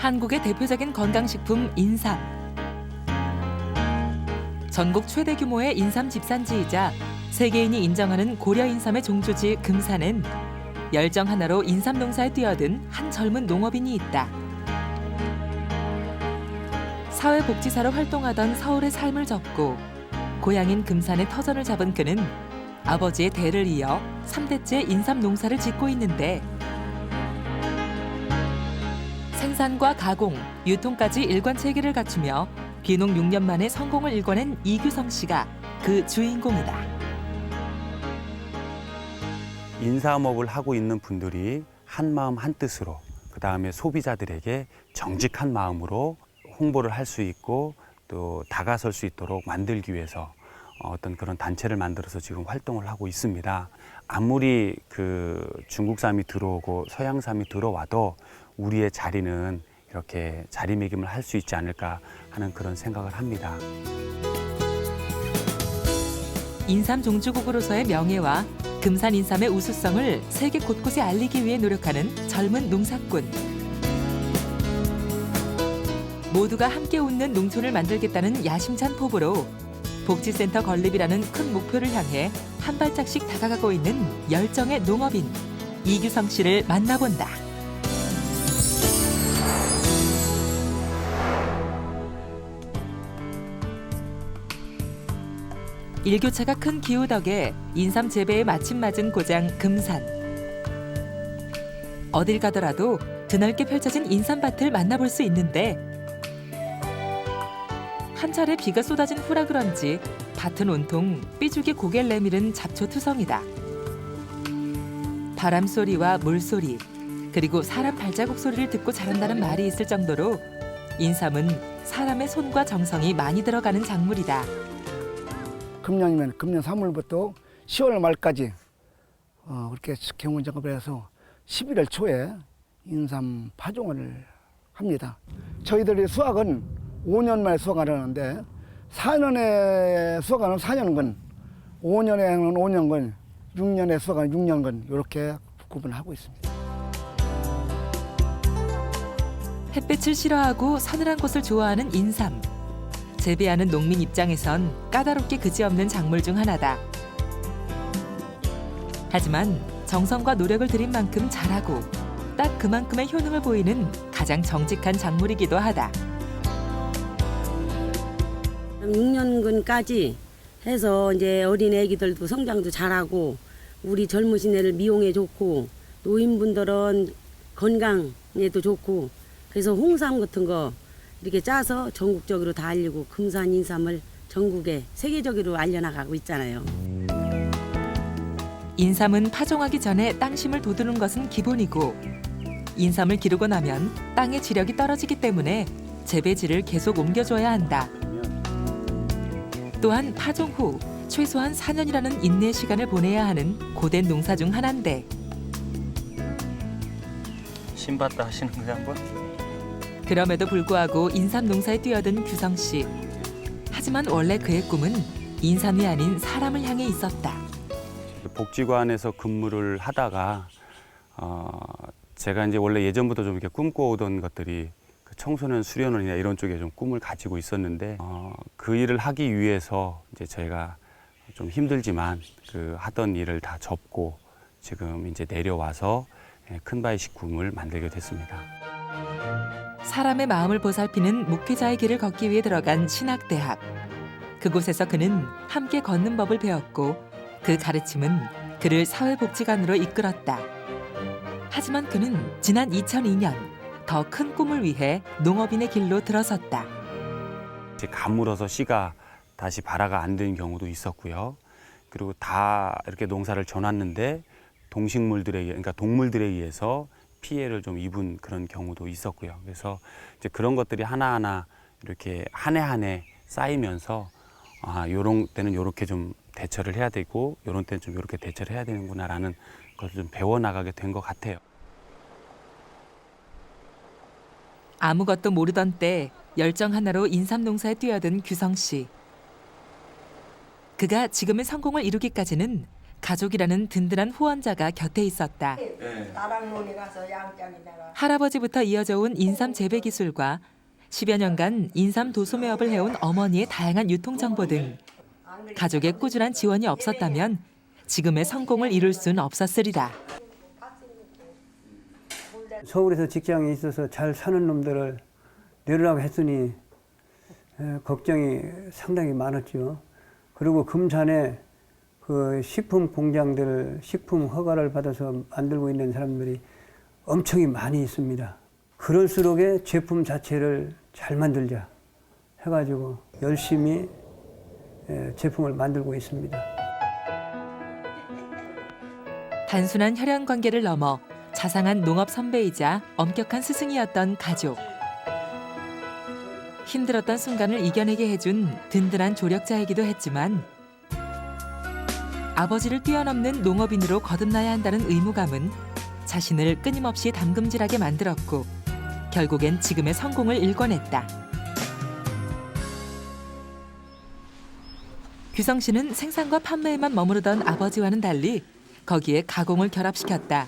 한국의 대표적인 건강식품 인삼. 전국 최대 규모의 인삼 집산지이자 세계인이 인정하는 고려 인삼의 종주지 금산엔 열정 하나로 인삼 농사에 뛰어든 한 젊은 농업인이 있다. 사회복지사로 활동하던 서울의 삶을 접고 고향인 금산의 터전을 잡은 그는 아버지의 대를 이어 삼대째 인삼 농사를 짓고 있는데 생산과 가공, 유통까지 일관 체계를 갖추며 귀농 6년 만에 성공을 일궈낸 이규성 씨가 그 주인공이다. 인삼업을 하고 있는 분들이 한 마음 한 뜻으로 그 다음에 소비자들에게 정직한 마음으로 홍보를 할 수 있고 또 다가설 수 있도록 만들기 위해서 어떤 그런 단체를 만들어서 지금 활동을 하고 있습니다. 아무리 그 중국산이 들어오고 서양산이 들어와도 우리의 자리는 이렇게 자리매김을 할 수 있지 않을까 하는 그런 생각을 합니다. 인삼 종주국으로서의 명예와 금산 인삼의 우수성을 세계 곳곳에 알리기 위해 노력하는 젊은 농사꾼. 모두가 함께 웃는 농촌을 만들겠다는 야심찬 포부로 복지센터 건립이라는 큰 목표를 향해 한 발짝씩 다가가고 있는 열정의 농업인 이규성 씨를 만나본다. 일교차가 큰 기후 덕에 인삼 재배에 마침 맞은 고장 금산. 어딜 가더라도 드넓게 펼쳐진 인삼밭을 만나볼 수 있는데 한 차례 비가 쏟아진 후라 그런지 밭은 온통 삐죽이 고개를 내밀은 잡초투성이다. 바람 소리와 물 소리 그리고 사람 발자국 소리를 듣고 자란다는 말이 있을 정도로 인삼은 사람의 손과 정성이 많이 들어가는 작물이다. 금년이면 금년 3월부터 10월 말까지 어, 그렇게 경운 작업을 해서 11월 초에 인삼 파종을 합니다. 저희들이 수확은 5년 만에 수확을 하는데 4년에 수확하는 4년근, 5년에 하는 5년근, 6년에 수확하는 6년근 이렇게 구분하고 있습니다. 햇빛을 싫어하고 서늘한 곳을 좋아하는 인삼. 재배하는 농민 입장에선 까다롭게 그지없는 작물 중 하나다. 하지만 정성과 노력을 들인 만큼 잘하고 딱 그만큼의 효능을 보이는 가장 정직한 작물이기도 하다. 6년근까지 해서 이제 어린 애기들도 성장도 잘하고 우리 젊으신 애를 미용에 좋고 노인분들은 건강에도 좋고 그래서 홍삼 같은 거 이렇게 짜서 전국적으로 다 알리고 금산 인삼을 전국에 세계적으로 알려나가고 있잖아요. 인삼은 파종하기 전에 땅심을 돋우는 것은 기본이고 인삼을 기르고 나면 땅의 지력이 떨어지기 때문에 재배지를 계속 옮겨줘야 한다. 또한 파종 후 최소한 4년이라는 인내 시간을 보내야 하는 고된 농사 중 하나인데 신받다 하시는 거한 번? 그럼에도 불구하고 인삼 농사에 뛰어든 규성 씨. 하지만 원래 그의 꿈은 인삼이 아닌 사람을 향해 있었다. 복지관에서 근무를 하다가 어, 제가 이제 원래 예전부터 좀 이렇게 꿈꿔오던 것들이 그 청소년 수련원이나 이런 쪽에 좀 꿈을 가지고 있었는데 어, 그 일을 하기 위해서 이제 저희가 좀 힘들지만 그 하던 일을 다 접고 지금 이제 내려와서 예, 큰바위 식품을 만들게 됐습니다. 사람의 마음을 보살피는 목회자의 길을 걷기 위해 들어간 신학대학. 그곳에서 그는 함께 걷는 법을 배웠고 그 가르침은 그를 사회복지관으로 이끌었다. 하지만 그는 지난 2002년 더 큰 꿈을 위해 농업인의 길로 들어섰다. 이제 가물어서 씨가 다시 발화가 안 되는 경우도 있었고요. 그리고 다 이렇게 농사를 져놨는데 동식물들에 그러니까 동물들에 의해서 피해를 좀 입은 그런 경우도 있었고요. 그래서 이제 그런 것들이 하나하나 이렇게 한 해 한 해 쌓이면서 아, 요런 때는 요렇게 좀 대처를 해야 되고 요런 때는 좀 요렇게 대처를 해야 되는구나라는 것을 좀 배워 나가게 된 것 같아요. 아무것도 모르던 때 열정 하나로 인삼 농사에 뛰어든 규성 씨. 그가 지금의 성공을 이루기까지는 가족이라는 든든한 후원자가 곁에 있었다. 나랑 논에 가서 양장이 내가 할아버지부터 이어져 온 인삼 재배 기술과 10여 년간 인삼 도소매업을 해온 어머니의 다양한 유통 정보 등 가족의 꾸준한 지원이 없었다면 지금의 성공을 이룰 수는 없었으리라. 서울에서 직장에 있어서 잘 사는 놈들을 내려라고 했으니 에, 걱정이 상당히 많았죠. 그리고 금산에 그 식품 공장들 식품 허가를 받아서 만들고 있는 사람들이 엄청이 많이 있습니다. 그럴수록에 제품 자체를 잘 만들자 해가지고 열심히 에, 제품을 만들고 있습니다. 단순한 혈연 관계를 넘어 자상한 농업 선배이자 엄격한 스승이었던 가족. 힘들었던 순간을 이겨내게 해준 든든한 조력자이기도 했지만 아버지를 뛰어넘는 농업인으로 거듭나야 한다는 의무감은 자신을 끊임없이 담금질하게 만들었고 결국엔 지금의 성공을 일궈냈다. 규성 씨는 생산과 판매에만 머무르던 아버지와는 달리 거기에 가공을 결합시켰다.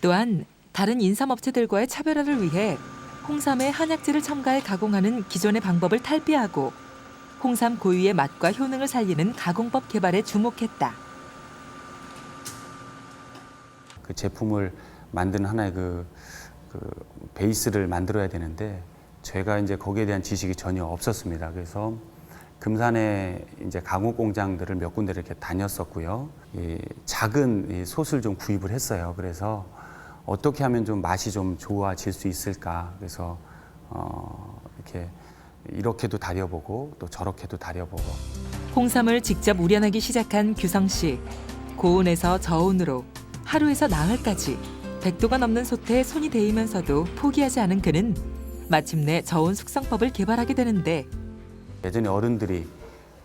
또한 다른 인삼업체들과의 차별화를 위해 홍삼에 한약재를 첨가해 가공하는 기존의 방법을 탈피하고 홍삼 고유의 맛과 효능을 살리는 가공법 개발에 주목했다. 그 제품을 만드는 하나의 그, 그 베이스를 만들어야 되는데 제가 이제 거기에 대한 지식이 전혀 없었습니다. 그래서 금산에 이제 가공 공장들을 몇 군데를 이렇게 다녔었고요. 이 작은 이 솥을 좀 구입을 했어요. 그래서 어떻게 하면 좀 맛이 좀 좋아질 수 있을까. 그래서 어 이렇게 이렇게도 다려보고 또 저렇게도 다려보고 홍삼을 직접 우려내기 시작한 규성 씨. 고온에서 저온으로 하루에서 나흘까지 100도가 넘는 솥에 손이 데이면서도 포기하지 않은 그는 마침내 저온 숙성법을 개발하게 되는데 예전에 어른들이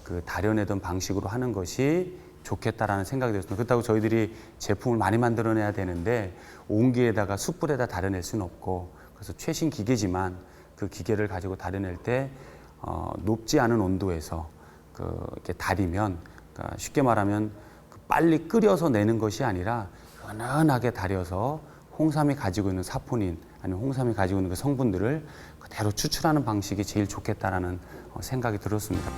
그 다려내던 방식으로 하는 것이 좋겠다라는 생각이 들었습니다. 그렇다고 저희들이 제품을 많이 만들어내야 되는데 온기에다가 숯불에다 다려낼 수는 없고 그래서 최신 기계지만 그 기계를 가지고 다려낼 때 어, 높지 않은 온도에서 그 이렇게 다리면 그러니까 쉽게 말하면 그 빨리 끓여서 내는 것이 아니라 은은하게 다려서 홍삼이 가지고 있는 사포닌 아니면 홍삼이 가지고 있는 그 성분들을 그대로 추출하는 방식이 제일 좋겠다라는 어, 생각이 들었습니다.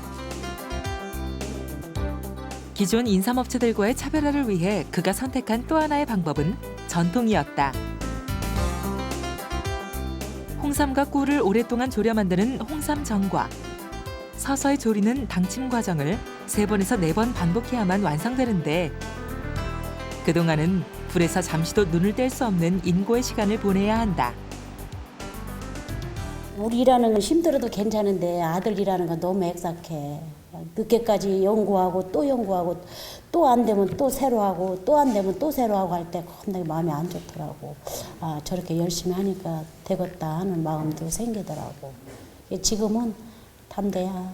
기존 인삼업체들과의 차별화를 위해 그가 선택한 또 하나의 방법은 전통이었다. 홍삼과 꿀을 오랫동안 졸여 만드는 홍삼 정과 서서히 졸이는 당침 과정을 세 번에서 네 번 반복해야만 완성되는데 그동안은 불에서 잠시도 눈을 뗄 수 없는 인고의 시간을 보내야 한다. 우리 일하는 건 힘들어도 괜찮은데 아들 일하는 건 너무 액삭해. 늦게까지 연구하고 또 연구하고 또 안 되면 또 새로 하고 또 안 되면 또 새로 하고 할 때 겁나게 마음이 안 좋더라고. 아 저렇게 열심히 하니까 되겠다 하는 마음도 생기더라고. 지금은 담대야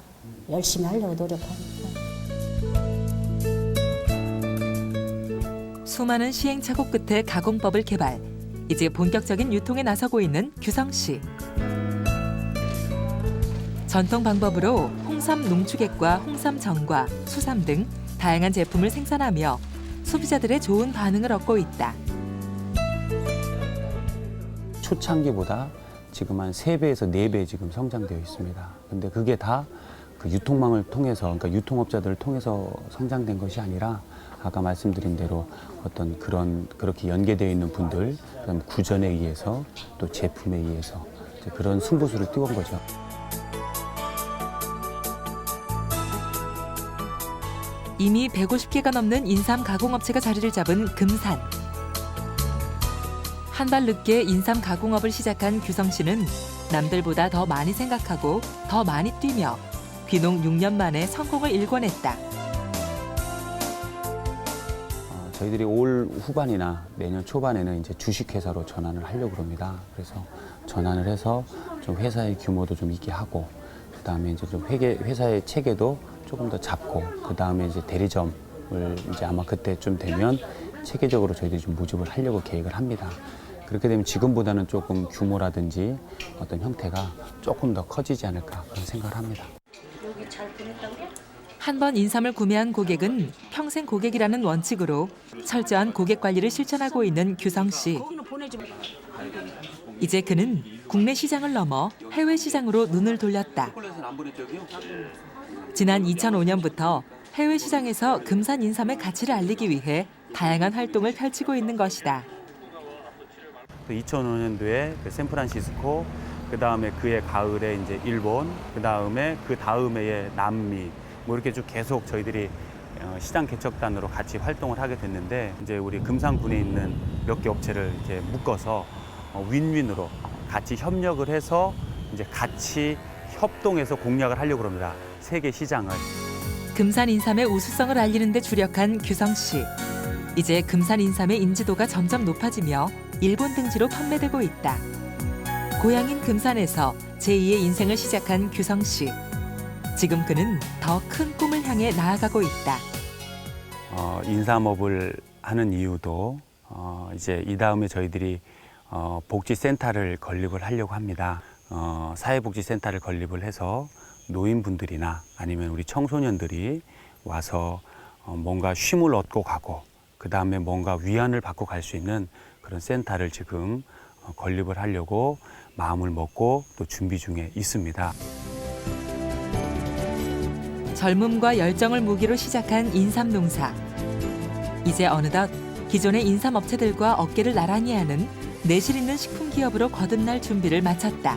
열심히 하려고 노력하니까. 수많은 시행착오 끝에 가공법을 개발. 이제 본격적인 유통에 나서고 있는 규성 씨. 전통 방법으로 홍삼 농축액과 홍삼 정과, 수삼 등 다양한 제품을 생산하며 소비자들의 좋은 반응을 얻고 있다. 초창기보다 지금 한 세배에서네 배 지금 성장되어 있습니다. 근데 그게 다 그 유통망을 통해서, 그러니까 유통업자들을 통해서 성장된 것이 아니라 아까 말씀드린 대로 어떤 그런, 그렇게 연계되어 있는 분들, 그다음 구전에 의해서 또 제품에 의해서 그런 승부수를 띄운 거죠. 이미 150개가 넘는 인삼 가공업체가 자리를 잡은 금산. 한발 늦게 인삼 가공업을 시작한 규성 씨는 남들보다 더 많이 생각하고 더 많이 뛰며 귀농 6년 만에 성공을 일궈냈다. 어, 저희들이 올 후반이나 내년 초반에는 이제 주식회사로 전환을 하려고 합니다. 그래서 전환을 해서 좀 회사의 규모도 좀 있게 하고, 그 다음에 이제 좀 회계, 회사의 체계도 조금 더 잡고, 그 다음에 이제 대리점을 이제 아마 그때쯤 되면 체계적으로 저희들이 좀 모집을 하려고 계획을 합니다. 그렇게 되면 지금보다는 조금 규모라든지 어떤 형태가 조금 더 커지지 않을까 그런 생각을 합니다. 한번 인삼을 구매한 고객은 평생 고객이라는 원칙으로 철저한 고객 관리를 실천하고 있는 규성 씨. 이제 그는 국내 시장을 넘어 해외 시장으로 눈을 돌렸다. 지난 2005년부터 해외 시장에서 금산 인삼의 가치를 알리기 위해 다양한 활동을 펼치고 있는 것이다. 2005년도에 그 샌프란시스코, 그 다음에 그해 가을에 이제 일본, 그 다음에 그 다음해에 남미, 뭐 이렇게 쭉 계속 저희들이 어, 시장 개척단으로 같이 활동을 하게 됐는데 이제 우리 금산군에 있는 몇 개 업체를 이렇게 묶어서 어, 윈윈으로 같이 협력을 해서 이제 같이 협동해서 공략을 하려고 합니다. 세계 시장을. 금산 인삼의 우수성을 알리는 데 주력한 규성 씨. 이제 금산 인삼의 인지도가 점점 높아지며 일본 등지로 판매되고 있다. 고향인 금산에서 제2의 인생을 시작한 규성 씨. 지금 그는 더 큰 꿈을 향해 나아가고 있다. 어, 인삼업을 하는 이유도 어, 이제 이 다음에 저희들이 어, 복지센터를 건립을 하려고 합니다. 어, 사회복지센터를 건립을 해서 노인분들이나 아니면 우리 청소년들이 와서 어, 뭔가 쉼을 얻고 가고 그 다음에 뭔가 위안을 받고 갈 수 있는 그런 센터를 지금 어, 건립을 하려고 마음을 먹고 또 준비 중에 있습니다. 젊음과 열정을 무기로 시작한 인삼 농사. 이제 어느덧 기존의 인삼 업체들과 어깨를 나란히 하는 내실 있는 식품 기업으로 거듭날 준비를 마쳤다.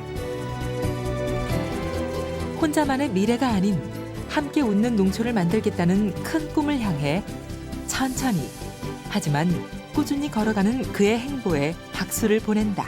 혼자만의 미래가 아닌 함께 웃는 농촌을 만들겠다는 큰 꿈을 향해 천천히 하지만 꾸준히 걸어가는 그의 행보에 박수를 보낸다.